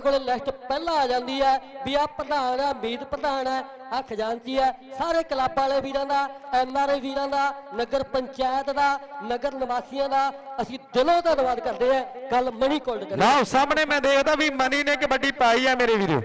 ਕੋਲ ਲਿਸਟ ਪਹਿਲਾਂ ਆ ਜਾਂਦੀ ਹੈ ਵੀ ਆ ਪ੍ਰਧਾਨ ਹੈ ਮੀਤ ਪ੍ਰਧਾਨ ਹੈ ਆ ਖਜ਼ਾਨਚੀ ਹੈ। ਸਾਰੇ ਕਲੱਬ ਵਾਲੇ ਵੀਰਾਂ ਦਾ ਐਨਆਰਆਈ ਵੀਰਾਂ ਦਾ, ਨਗਰ ਪੰਚਾਇਤ ਦਾ, ਨਗਰ ਨਿਵਾਸੀਆਂ ਦਾ, ਅਸੀਂ ਦਿਲੋਂ ਧੰਨਵਾਦ ਕਰਦੇ ਹਾਂ। ਗੱਲ ਮਣੀ ਕੋਲਡ ਕਰੀ ਲਓ ਸਾਹਮਣੇ ਮੈਂ ਦੇਖਦਾ ਵੀ ਮਨੀ ਨੇ ਕਬੱਡੀ ਪਾਈ ਆ ਮੇਰੇ ਵੀਰੋ।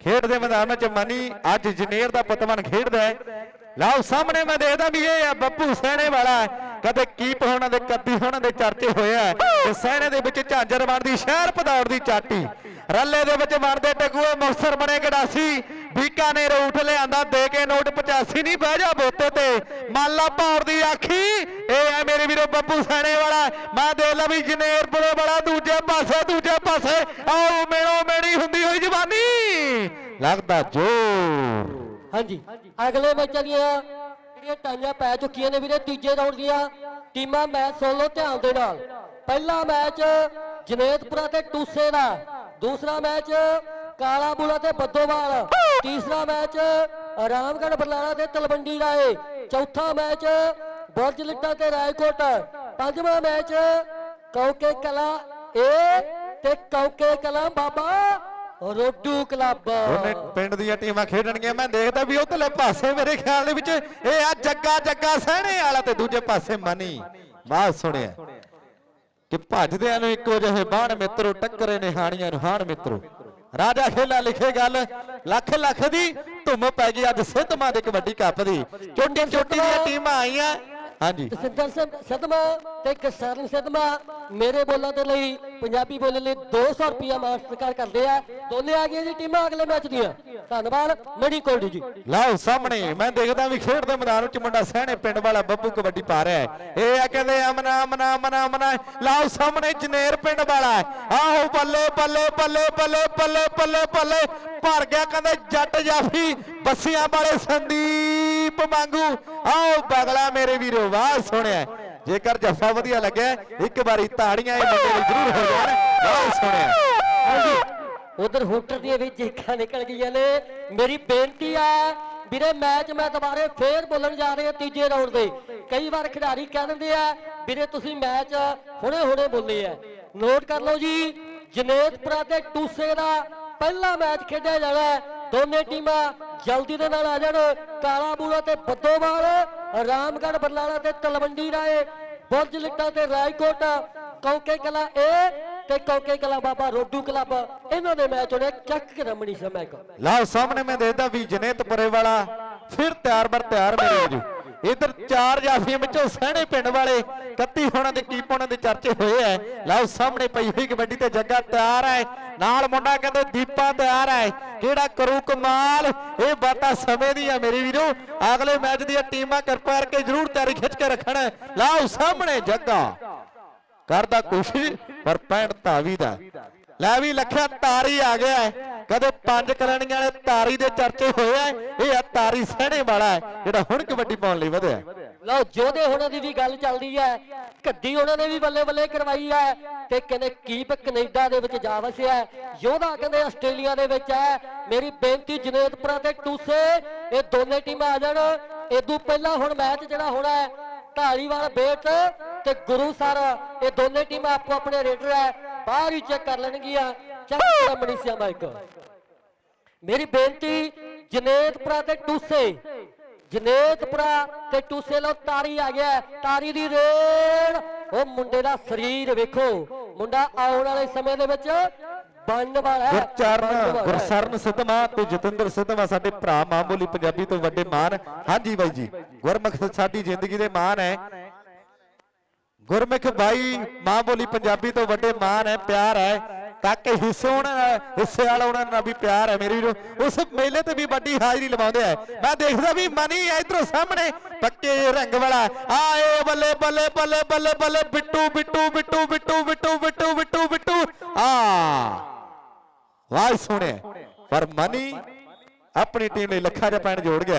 ਖੇਡ ਦੇ ਮੈਦਾਨ ਵਿੱਚ ਮਨੀ ਅੱਜ ਜਨੇਰ ਦਾ ਪਤਵਨ ਖੇਡਦਾ ਹੈ। ਲਓ ਸਾਹਮਣੇ ਮੈਂ ਦੇਖਦਾ ਵੀ ਇਹ ਆ ਬੱਪੂ ਸਹਿਣੇ ਵਾਲਾ ਕਦੇ ਕੀਪ ਹੋਣਾ ਦੇ, ਕੱਦੀ ਹੋਣਾ ਦੇ ਚਰਚੇ ਹੋਏ ਤੇ ਸਹਿਣੇ ਦੇ ਵਿੱਚ ਝਾਂਜਰ ਬਣਦੀ, ਸ਼ਹਿਰ ਪਧੌੜ ਦੀ ਚਾਟੀ। ਰੱਲੇ ਦੇ ਵਿੱਚ ਬਣਦੇ ਟਕੂਏ ਮੁਕਸਰ ਬਣੇ ਗੜਾਸੀ। ਬੀਕਾਨੇਰ ਉਠ ਲਿਆਂਦਾ, ਦੇ ਕੇ ਨੋਟ 85 ਨਹੀਂ ਬਹਿ ਜਾ ਬੋਤੇ ਤੇ। ਮਾਲਾ ਭੌੜ ਦੀ ਆਖੀ, ਇਹ ਹੈ ਮੇਰੇ ਵੀਰੋ ਬੱਬੂ ਸੈਣੇ ਵਾਲਾ। ਮੈਂ ਦੇਖ ਲਾ ਵੀ ਜਨੇਰਪੁਰੇ ਵਾਲਾ, ਦੂਜੇ ਪਾਸੇ ਦੂਜੇ ਪਾਸੇ। ਆਓ ਮੇੜੋ ਮੇੜੀ ਹੁੰਦੀ ਹੋਈ ਜਵਾਨੀ। ਲੱਗਦਾ ਜੋਰ। ਹਾਂਜੀ। ਅਗਲੇ ਮੈਚਾਂ ਦੀਆਂ ਜਿਹੜੀਆਂ ਟਾਈਆਂ ਪੈ ਚੁੱਕੀਆਂ ਨੇ ਵੀਰੇ, ਤੀਜੇ ਰਾਊਂਡ ਦੀਆਂ ਟੀਮਾਂ ਮੈਚ ਸੁਣ ਲਓ ਧਿਆਨ ਦੇ ਨਾਲ। ਪਹਿਲਾ ਮੈਚ ਜਨੇਤਪੁਰਾ ਤੇ ਟੂਸੇ ਦਾ। ਦੂਸਰਾ ਮੈਚ ਕਾਲਾ ਬੂਲਾ ਤੇ ਬੱਦੋਵਾਲ। ਤੀਸਰਾ ਮੈਚ ਰਾਮਗੜ੍ਹ ਬਰਨਾਲਾ ਤੇ ਤਲਵੰਡੀ ਰਾਏ। ਚੌਥਾ ਮੈਚ ਬੁਰਜ ਲਿੱਟਾ ਤੇ ਰਾਏਕੋਟ। ਪੰਜਵਾਂ ਮੈਚ ਕੌਕੇ ਕਲਾ ਏ ਤੇ ਕੌਕੇ ਕਲਾ ਬਾਬਾ ਰੋਡੂ ਕਲੱਬ। ਉਹਨੇ ਪਿੰਡ ਦੀਆਂ ਟੀਮਾਂ ਖੇਡਣਗੀਆਂ। ਮੈਂ ਦੇਖਦਾ ਵੀ ਉਧਰਲੇ ਪਾਸੇ ਮੇਰੇ ਖਿਆਲ ਦੇ ਵਿੱਚ ਇਹ ਆ ਜੱਗਾ ਜੱਗਾ ਸਹਿਣੇ ਵਾਲਾ ਤੇ ਦੂਜੇ ਪਾਸੇ ਮਨੀ। ਬਾਤ ਸੁਣਿਆ। ਕਿ ਭੱਜਦਿਆਂ ਨੂੰ ਇੱਕੋ ਜਿਹੇ ਬਾਣ ਮਿੱਤਰੋ ਟੱਕਰੇ ਨੇ ਹਾਣੀਆਂ ਨੂੰ ਹਾਣ ਮਿੱਤਰੋ। ਰਾਜਾ ਖੇਲਾ ਲਿਖੇ ਗੱਲ ਲੱਖ ਲੱਖ ਦੀ ਧੁੰਮ ਪੈ ਗਈ ਅੱਜ ਸਿੱਧਮਾਂ ਦੇ ਕਬੱਡੀ ਕੱਪ ਦੀ। ਚੋਟੀ ਦੀਆਂ ਟੀਮਾਂ ਆਈਆਂ। ਹਾਂਜੀ। ਸਿੰਦਰ ਸਦਮਾ ਤੇ ਕਿਸਾਨ ਸਦਮਾ ਮੇਰੇ ਬੋਲਾਂ ਦੇ ਲਈ ਪੰਜਾਬੀ ਬੋਲਣ ਲਈ 200 ਰੁਪਿਆ ਮਾਸਟਰ ਕਰਦੇ ਆ। ਦੋਨੇ ਆ ਗਈਆਂ ਜੀ ਟੀਮਾਂ ਅਗਲੇ ਮੈਚ ਦੀਆਂ। ਧੰਨਵਾਦ। ਮਣੀ ਕੋਲਡੀ ਜੀ। ਲਓ ਸਾਹਮਣੇ ਮੈਂ ਦੇਖਦਾ ਵੀ ਖੇਡ ਦੇ ਮੈਦਾਨ ਵਿੱਚ ਮੁੰਡਾ ਸਹਿਣੇ ਪਿੰਡ ਵਾਲਾ ਬੱਬੂ ਕਬੱਡੀ ਪਾ ਰਿਹਾ ਹੈ। ਇਹ ਆ ਕਹਿੰਦੇ ਅਮਨਾ ਅਮਨਾ ਅਮਨਾ ਅਮਨਾ ਲਓ ਸਾਹਮਣੇ ਜਨੇਰ ਪਿੰਡ ਵਾਲਾ। ਆਹੋ ਬੱਲੇ ਬੱਲੇ ਬੱਲੇ ਬੱਲੇ ਬੱਲੇ ਬੱਲੇ ਬੱਲੇ। ਭਰ ਗਿਆ ਕਹਿੰਦੇ ਜੱਟ ਜਾਫੀ ਬੱਸੀਆਂ ਵਾਲੇ ਸੰਦੀਪ ਵਾਂਗੂ। ਆਓ ਬਗਲਾ ਮੇਰੇ ਵੀਰੋ ਵਾਹ ਸੁਣਿਆ ਜੇਕਰ ਜੱਫਾ ਵਧੀਆ ਲੱਗਿਆ ਇੱਕ ਵਾਰੀ ਤਾੜੀਆਂ ਇਹ ਮੁੰਡੇ ਲਈ ਜ਼ਰੂਰ ਹੋ ਜਾਣ ਵਾਹ ਸੁਣਿਆ ਹਾਂਜੀ। ਉਧਰ ਹੋਟਲ ਦੀਆਂ ਵੀ ਜੇਖਾਂ ਨਿਕਲ ਗਈਆਂ ਨੇ। ਮੇਰੀ ਬੇਨਤੀ ਆ, ਵੀਰੇ, ਮੈਚ ਮੈਂ ਦੁਬਾਰੇ ਫੇਰ ਬੋਲਣ ਜਾ ਰਿਹਾ ਤੀਜੇ ਰਾਊਂਡ ਦੇ ਕਈ ਵਾਰ ਖਿਡਾਰੀ ਕਹਿ ਦਿੰਦੇ ਆ, ਵੀਰੇ, ਤੁਸੀਂ ਮੈਚ ਹੁਣੇ ਹੁਣੇ ਬੋਲੇ ਆ। ਨੋਟ ਕਰ ਲਓ ਜੀ, ਜਨੇਤਪੁਰਾ ਤੇ ਟੂਸੇ ਦਾ ਪਹਿਲਾ ਮੈਚ ਖੇਡਿਆ ਜਾਣਾ ਦੋਨੇ ਟੀਮਾਂ ਜਲਦੀ ਦੇ ਨਾਲ ਆ ਜਾਣ। ਕਾਲਾ ਬੂਲਾ ਤੇ ਬੱਦੋਵਾਲ, ਰਾਮਗੜ੍ਹ ਬਰਨਾਲਾ ਤੇ ਤਲਵੰਡੀ ਰਾਏ, ਬੁਰਜ ਲਿੱਟਾ ਤੇ ਰਾਏਕੋਟ, ਕੌਕੇ ਕਲਾ ਇਹ ਤੇ ਕੌਕੇ ਕਲਾ ਬਾਬਾ, ਰੋਡੂ ਕਲੱਬ, ਇਹਨਾਂ ਦੇ ਮੈਚ ਹੋਣੇ ਚੱਕ ਕੇ ਰਮਣੀ ਸਮੈਕ ਲਓ ਸਾਹਮਣੇ ਮੈਂ ਦੇਖਦਾ ਵੀ ਜਨੇਤਪੁਰੇ ਵਾਲਾ ਫਿਰ ਤਿਆਰ ਬਰ ਤਿਆਰ ਮੇਰੇ ਜੀ। ਇਧਰ ਚਾਰ ਜਾਫੀਆਂ ਵਿੱਚੋਂ ਸਹਿਣੇ ਪਿੰਡ ਵਾਲੇ 31 ਹੋਣਾ ਦੇ ਕੀਪ ਹੋਣਾ ਦੇ ਚਰਚੇ ਹੋਏ ਐ। ਲਓ ਸਾਹਮਣੇ ਪਈ ਹੋਈ ਕਬੱਡੀ ਤੇ ਜੱਗਾ ਤਿਆਰ ਹੈ ਨਾਲ ਮੁੰਡਾ ਕਹਿੰਦੇ ਦੀਪਾ ਤਿਆਰ ਹੈ ਕਿਹੜਾ ਕਰੂ ਕਮਾਲ? ਇਹ ਬਾਤਾਂ ਸਮੇਂ ਦੀਆਂ ਮੇਰੇ ਵੀਰੋ। ਅਗਲੇ ਮੈਚ ਦੀਆਂ ਟੀਮਾਂ ਕਿਰਪਾ ਕਰਕੇ ਜ਼ਰੂਰ ਤਿਆਰੀ ਖਿੱਚ ਕੇ ਰੱਖਣ। ਲਓ ਸਾਹਮਣੇ ਜੱਗਾ। ਕਰਦਾ ਕੋਸ਼ਿਸ਼ ਪਰ ਪੈਣ ਧਾਵੀ ਦਾ। ਲੈ ਵੀ ਲੱਖਿਆ, ਤਾਰੀ ਆ ਗਿਆ ਕਦੇ ਪੰਜ ਕਲਣੀਆਂ ਵਾਲੇ ਤਾਰੀ ਦੇ ਚਰਚੇ ਹੋਏ ਆ। ਇਹ ਆ ਤਾਰੀ ਸਹਿਣੇ ਵਾਲਾ ਜਿਹੜਾ ਹੁਣ ਕਬੱਡੀ ਪਾਉਣ ਲਈ ਵਧਿਆ। ਲਓ, ਜੋਧੇ ਹੋਣਾ ਦੀ ਵੀ ਗੱਲ ਚੱਲਦੀ ਹੈ। ਕੱਦੀ ਉਹਨਾਂ ਨੇ ਵੀ ਬੱਲੇ ਬੱਲੇ ਕਰਵਾਈ ਹੈ ਤੇ ਕਹਿੰਦੇ ਕੀਪ ਕੈਨੇਡਾ ਦੇ ਵਿੱਚ ਜਾ ਵਸਿਆ ਯੋਧਾ ਕਹਿੰਦੇ ਆਸਟ੍ਰੇਲੀਆ ਦੇ ਵਿੱਚ ਹੈ। ਮੇਰੀ ਬੇਨਤੀ ਜਨੇਤਪੁਰਾ ਤੇ ਟੂਸੇ, ਇਹ ਦੋਨੇ ਟੀਮਾਂ ਆ ਜਾਣ। ਇਦੋਂ ਪਹਿਲਾਂ ਹੁਣ ਮੈਚ ਜਿਹੜਾ ਹੋਣਾ ਹੈ ਢਾਲੀਵਾਲ ਬੇਟ ਤੇ ਗੁਰੂਸਰ ਇਹ ਦੋਨੇ ਟੀਮਾਂ ਆਪੋ ਆਪਣੇ ਰੇਡਰ ਹੈ ਬਾਹਰ ਹੀ ਚੈੱਕ ਕਰ ਲੈਣਗੀਆਂ। ਚੱਕ ਰਮਣੀ ਸਿਆ ਮਾਈਕ ਮੇਰੀ ਬੇਨਤੀ ਜਨੇਤਪੁਰਾ ਤੇ ਟੂਸੇ। ਜਨੇਤਪੁਰਾ ਤੇ ਟੂਸੇ ਲੋ ਤਾਰੀ ਆ ਗਿਆ। ਤਾਰੀ ਦੀ ਰੇਡ। ਉਹ ਮੁੰਡੇ ਦਾ ਸਰੀਰ ਵੇਖੋ। ਮੁੰਡਾ ਆਉਣ ਵਾਲੇ ਸਮੇਂ ਦੇ ਵਿੱਚ ਬਣਨ ਵਾਲਾ ਗੁਰਚਰਨ। ਗੁਰਸਰਨ ਸਿੱਧਵਾਂ ਤੇ ਜਤਿੰਦਰ ਸਿੱਧਵਾਂ ਸਾਡੇ ਭਰਾ ਮਾਂ ਬੋਲੀ ਪੰਜਾਬੀ ਤੋਂ ਵੱਡੇ ਮਾਨ ਹਾਂਜੀ ਬਾਈ ਜੀ ਗੁਰਮੁਖ ਸਾਡੀ ਜ਼ਿੰਦਗੀ ਦੇ ਮਾਨ ਹੈ ਗੁਰਮੁਖ ਬਾਈ ਮਾਂ ਬੋਲੀ ਪੰਜਾਬੀ ਤੋਂ ਵੱਡੇ ਮਾਨ ਹੈ, ਪਿਆਰ ਹੈ। ਕਾਕੇ ਹਿੱਸੇ ਉਹਨਾਂ ਨਾਲ, ਹਿੱਸੇ ਵਾਲਾ ਉਹਨਾਂ ਨਾਲ ਵੀ ਪਿਆਰ ਹੈ ਮੇਰੀ ਵੀਰੋ ਉਸ ਮੇਲੇ ਤੇ ਵੀ ਵੱਡੀ ਹਾਜ਼ਰੀ ਲਵਾਉਂਦੇ ਆ। ਮੈਂ ਦੇਖਦਾ ਵੀ ਮਨੀ ਇਧਰੋਂ ਸਾਹਮਣੇ। ਪੱਕੇ ਰੰਗ ਵਾਲਾ। ਆਏ ਬੱਲੇ ਬੱਲੇ ਬੱਲੇ ਬੱਲੇ ਬੱਲੇ, ਬਿੱਟੂ ਬਿੱਟੂ ਬਿੱਟੂ ਬਿੱਟੂ ਬਿੱਟੂ ਬਿੱਟੂ ਬਿੱਟੂ ਬਿੱਟੂ। ਆ। ਵਾਹ ਸੋਹਣਿਆ ਪਰ ਮਨੀ ਆਪਣੀ ਟੀਮ ਲਈ ਲੱਖਾਂ ਦਾ ਪੈਣ ਜੋੜ ਗਿਆ।